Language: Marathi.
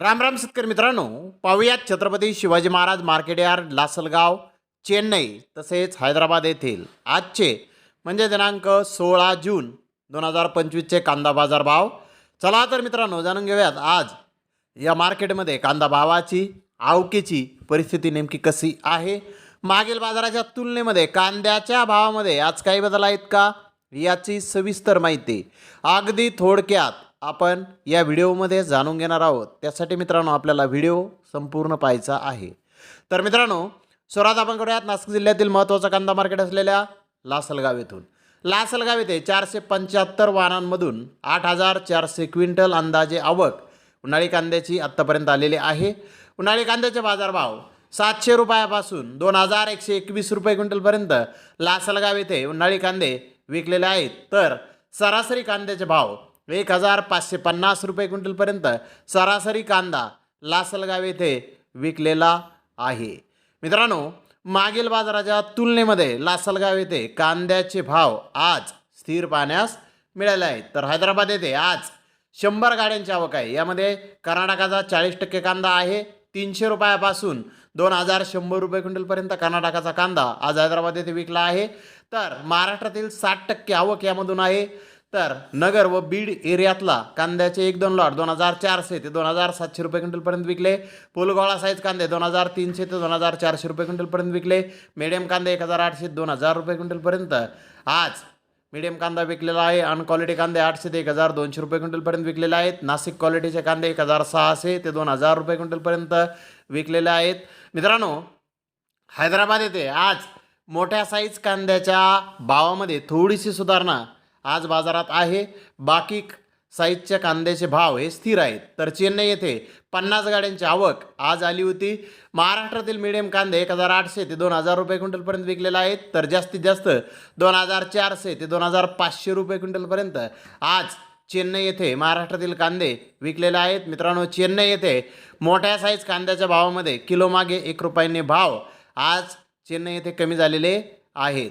राम राम शेतकरी मित्रांनो पाहूयात छत्रपती शिवाजी महाराज मार्केट यार्ड लासलगाव चेन्नई तसेच हैदराबाद येथील आजचे म्हणजे दिनांक सोळा जून दोन हजार पंचवीसचे कांदा बाजार भाव. चला तर मित्रांनो जाणून घेऊयात आज या मार्केटमध्ये कांदा भावाची आवकेची परिस्थिती नेमकी कशी आहे? मागील बाजाराच्या तुलनेमध्ये कांद्याच्या भावामध्ये आज काही बदल आहेत का? याची सविस्तर माहिती अगदी थोडक्यात आपण या व्हिडिओमध्ये जाणून घेणार आहोत. त्यासाठी मित्रांनो आपल्याला व्हिडिओ संपूर्ण पाहायचा आहे. तर मित्रांनो सुरुवात आपण करूयात नाशिक जिल्ह्यातील महत्त्वाचं कांदा मार्केट असलेल्या लासलगाव येथून. लासलगाव येथे चारशे पंच्याहत्तर वाहनांमधून आठ हजार चारशे क्विंटल अंदाजे आवक उन्हाळी कांद्याची आत्तापर्यंत आलेली आहे. उन्हाळी कांद्याचे बाजारभाव सातशे रुपयापासून दोन हजार एकशे एकवीस रुपये क्विंटलपर्यंत लासलगाव येथे उन्हाळी कांदे विकलेले आहेत. तर सरासरी कांद्याचे भाव एक हजार पाचशे पन्नास रुपये क्विंटलपर्यंत सरासरी कांदा लासलगाव येथे विकलेला आहे. मित्रांनो मागील बाजाराच्या तुलनेमध्ये लासलगाव येथे कांद्याचे भाव आज स्थिर पाहण्यास मिळाले आहेत. तर हैदराबाद येथे आज शंभर गाड्यांची आवक आहे. यामध्ये कर्नाटकाचा चाळीस टक्के कांदा आहे तीनशे रुपयापासून दोन हजार शंभर रुपये क्विंटलपर्यंत कर्नाटकाचा कांदा आज हैदराबाद येथे विकला आहे. तर महाराष्ट्रातील साठ टक्के आवक यामधून आहे. तर नगर व बीड एरियातला कांद्याचे एक दोन लॉट दोन हजार चारशे ते दोन हजार सातशे रुपये क्विंटलपर्यंत विकले. फुलगोळा साईज कांदे दोन हजार तीनशे ते दोन हजार चारशे रुपये क्विंटलपर्यंत विकले. मिडियम कांदे एक हजार आठशे दोन हजार रुपये क्विंटलपर्यंत आज मिडियम कांदा विकलेला आहे अन क्वालिटी कांदे आठशे ते एक हजार दोनशे रुपये क्विंटलपर्यंत विकलेले आहेत. नाशिक क्वालिटीचे कांदे एक हजार सहाशे ते दोन हजार रुपये क्विंटलपर्यंत विकलेले आहेत. मित्रांनो हैदराबाद येथे आज मोठ्या साईज कांद्याच्या भावामध्ये थोडीशी सुधारणा आज बाजारात आहे. बाकी साईजच्या कांद्याचे भाव हे स्थिर आहेत. तर चेन्नई येथे पन्नास गाड्यांची आवक आज आली होती. महाराष्ट्रातील मिडियम कांदे एक हजार आठशे ते दोन हजार रुपये क्विंटलपर्यंत विकलेले आहेत. तर जास्तीत जास्त दोन हजार चारशे ते दोन हजार पाचशे रुपये क्विंटलपर्यंत आज चेन्नई येथे महाराष्ट्रातील कांदे विकलेले आहेत. मित्रांनो चेन्नई येथे मोठ्या साईज कांद्याच्या भावामध्ये किलोमागे एक रुपयांनी भाव आज चेन्नई येथे कमी झालेले आहेत.